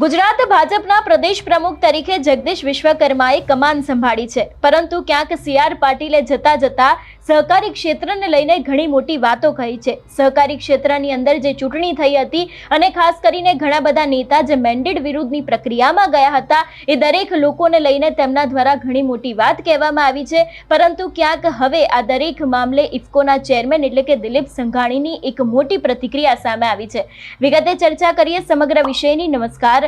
ગુજરાત ભાજપના પ્રદેશ પ્રમુખ તરીકે જગદીશ વિશ્વકર્માએ કમાન સંભાળી છે. પરંતુ ક્યાંક સીઆર પાટીલે જતા જતા સહકારી ક્ષેત્રને લઈને ઘણી મોટી વાતો કહી છે. સહકારી ક્ષેત્રની અંદર જે ચૂંટણી થઈ હતી અને ખાસ કરીને ઘણા બધા નેતા જે મેન્ડેટ વિરુદ્ધની પ્રક્રિયામાં ગયા હતા, એ દરેક લોકોને લઈને તેમના દ્વારા ઘણી મોટી વાત કહેવામાં આવી છે. પરંતુ ક્યાંક હવે આ દરેક મામલે ઇફકોના ચેરમેન એટલે કે દિલીપ સંઘાણીની એક મોટી પ્રતિક્રિયા સામે આવી છે. વિગતે ચર્ચા કરીએ સમગ્ર વિષયની. નમસ્કાર.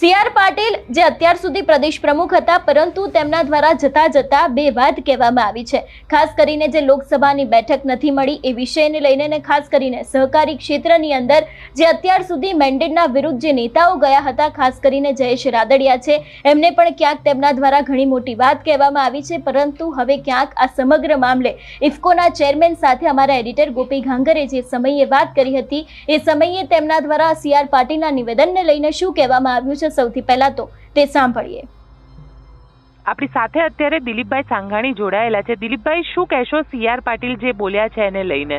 C R Patil, જે અત્યાર સુધી પ્રદેશ પ્રમુખ હતા, પરંતુ તેમના દ્વારા જતા જતા બે વાત કહેવામાં આવી છે. ખાસ કરીને જે લોકસભાની બેઠક નથી મળી, એ વિષયને લઈને ને ખાસ કરીને સહકારી ક્ષેત્રની અંદર, જે અત્યાર સુધી મેન્ડેટના વિરુદ્ધ જે નેતાઓ ગયા હતા, ખાસ કરીને જયેશ રાદડિયા છે, એમને પણ ક્યાંક તેમના દ્વારા ઘણી મોટી વાત કહેવામાં આવી છે, પરંતુ હવે ક્યાંક આ સમગ્ર મામલે ઇફકોના ચેરમેન સાથે અમારા એડિટર ગોપી ઘાંગરે જે સમયે વાત કરી હતી, એ સમયે તેમના દ્વારા સી આર પાટીલના નિવેદનને લઈને શું કહેવામાં આવ્યું છે સૌથી પહેલા તો તે સાંભળીએ. આપણી સાથે અત્યારે દિલીપભાઈ સાંઘાણી જોડાયેલા છે. દિલીપભાઈ શું કહેશો સીઆર પાટીલ જે બોલ્યા છે એને લઈને?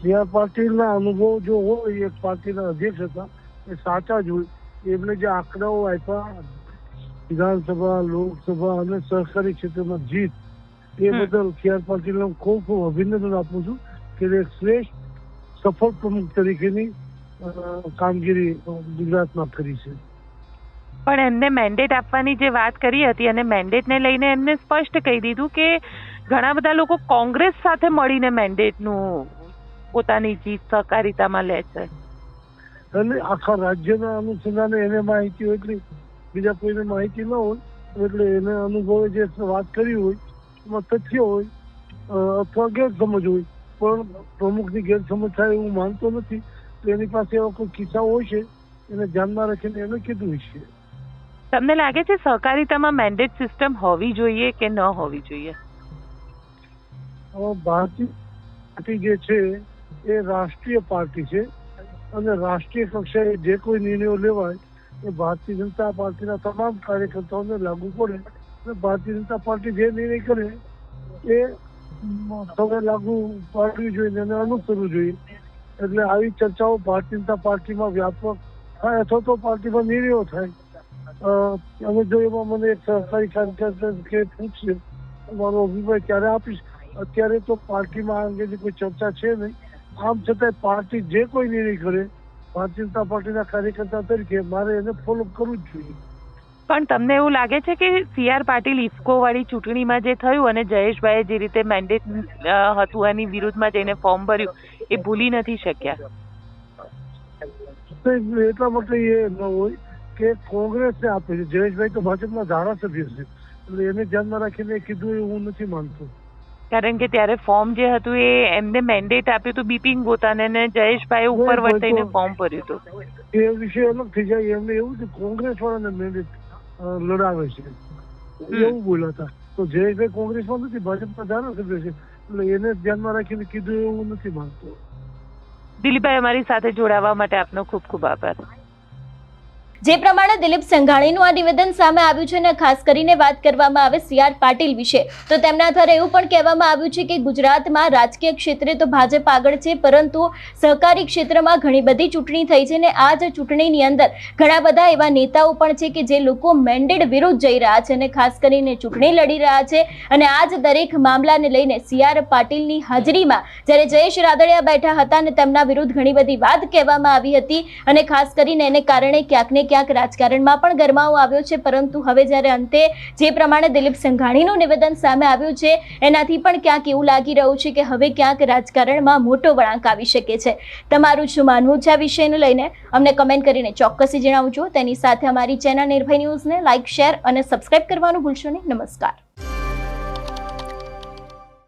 સીઆર પાટીલના અનુભવ જો હોય એક પાર્ટીના અધ્યક્ષ હતા એ સાચા જ હોય. એમને જે આંકડાઓ આપ્યા વિધાનસભા લોકસભા અને સહકારી ક્ષેત્રમાં જીત એ બદલ સી આર પાટીલને ખૂબ ખૂબ અભિનંદન આપું છું કે એક શ્રેષ્ઠ સફળ પ્રમુખ તરીકેની કામગીરી ગુજરાતમાં કરી છે. પણ એમને મેન્ડેટ આપવાની જે વાત કરી હતી અને મેન્ડેટને લઈને એમને સ્પષ્ટ કહી દીધું કે ઘણા બધા લોકો કોંગ્રેસ સાથે મળીને મેન્ડેટનું પોતાની જીત સહકારિતામાં લે છે. અને આખા રાજ્યના અનુસંધાને એને માહિતી હોય એટલી બીજા કોઈને માહિતી ન હોય એટલે એને અનુભવે જે વાત કરી હોય એમાં તથ્ય હોય અથવા ગેરસમજ હોય પણ પ્રમુખની ગેરસમજ થાય એવું માનતો નથી. તો એની પાસે એવા કોઈ કિસ્સા હોય છે? એને ધ્યાનમાં રાખીને એને કીધું છે. તમને લાગે છે સહકારિતામાં મેન્ડેટ સિસ્ટમ હોવી જોઈએ કે ન હોવી જોઈએ? ભારતીય પાર્ટી જે છે એ રાષ્ટ્રીય પાર્ટી છે અને રાષ્ટ્રીય કક્ષાએ જે કોઈ નિર્ણયો લેવાય એ ભારતીય જનતા પાર્ટીના તમામ કાર્યકર્તાઓને લાગુ પડે અને ભારતીય જનતા પાર્ટી જે નિર્ણય કરે એ મ, લાગુ પાડવી જોઈએ અને અનુસરવું જોઈએ. એટલે આવી ચર્ચાઓ ભારતીય જનતા પાર્ટીમાં વ્યાપક થાય અથવા તો પાર્ટીમાં નિર્ણયો થાય. અ, અને જો એમાં મને એક સહકારી કાર્યકર્તા કે પૂછશે મારો અભિપ્રાય ત્યારે આપીશ. અત્યારે તો પાર્ટીમાં આ અંગેની કોઈ ચર્ચા છે નહીં. આમ છતાંય પાર્ટી જે કોઈ નિર્ણય કરે ભારતીય જનતા પાર્ટીના કાર્યકર્તા તરીકે મારે એને ફોલો કરવું જ જોઈએ. પણ તમને એવું લાગે છે કે સી આર પાટીલ ઇફકો વાળી ચૂંટણીમાં જે થયું અને જયેશભાઈએ જે રીતે મેન્ડેટ હતું એની વિરુદ્ધમાં જઈને ફોર્મ ભર્યું એ ભૂલી નથી શક્યા? એટલા માટે એ ન હોય કે કોંગ્રેસને આપે છે. જયેશભાઈ તો ભાજપના ધારાસભ્ય છે. એટલે એને ધ્યાનમાં રાખીને કીધું એવું હું નથી માનતો. કારણ કે ત્યારે ફોર્મ જે હતું એ એમને મેન્ડેટ આપ્યું હતું બિપિન ગોતાને ને જયેશભાઈ ઉપર વર્તાઈને ફોર્મ ભર્યું હતું. એ વિષય અલગ થઈ જાય. એમને એવું છે કોંગ્રેસ વાળાને મેન્ડેટ લડાવે છે. એવું બોલ્યા હતા. તો જયેશભાઈ કોંગ્રેસમાં નથી ભાજપના ધારાસભ્ય છે. એટલે એને ધ્યાનમાં રાખીને કીધું એવું નથી માનતો. દિલીપભાઈ અમારી સાથે જોડાવા માટે આપનો ખૂબ ખૂબ આભાર. જે પ્રમાણે દિલીપ સંઘાણીનું આ નિવેદન સામે આવ્યું છે અને ખાસ કરીને વાત કરવામાં આવે સી પાટીલ વિશે, તો તેમના આધારે એવું પણ કહેવામાં આવ્યું છે કે ગુજરાતમાં રાજકીય ક્ષેત્રે તો ભાજપ આગળ છે, પરંતુ સહકારી ક્ષેત્રમાં ઘણી બધી ચૂંટણી થઈ છે અને આ જ ચૂંટણીની અંદર ઘણા બધા એવા નેતાઓ પણ છે કે જે લોકો મેન્ડેડ વિરુદ્ધ જઈ રહ્યા છે અને ખાસ કરીને ચૂંટણી લડી રહ્યા છે અને આ જ દરેક મામલાને લઈને સી પાટીલની હાજરીમાં જ્યારે જયેશ રાદડિયા બેઠા હતા અને તેમના વિરુદ્ધ ઘણી બધી વાત કહેવામાં આવી હતી અને ખાસ કરીને એને કારણે ક્યાંક ક્યાંક રાજકારણમાં પણ ગરમાવો આવ્યો છે, પરંતુ હવે જ્યારે અંતે જે પ્રમાણે દિલીપ સંઘાણીનું નિવેદન સામે આવ્યું છે, એનાથી પણ ક્યાંક એવું લાગી રહ્યું છે કે હવે ક્યાંક રાજકારણમાં મોટો વળાંક આવી શકે છે. તમારું શું માનવું છે આ વિષયને લઈને? અમને કમેન્ટ કરીને ચોક્કસી જણાવજો. તેની સાથે અમારી ચેનલ નિર્ભય ન્યૂઝને લાઇક, શેર અને સબસ્ક્રાઇબ કરવાનું ભૂલશો નહીં. નમસ્કાર.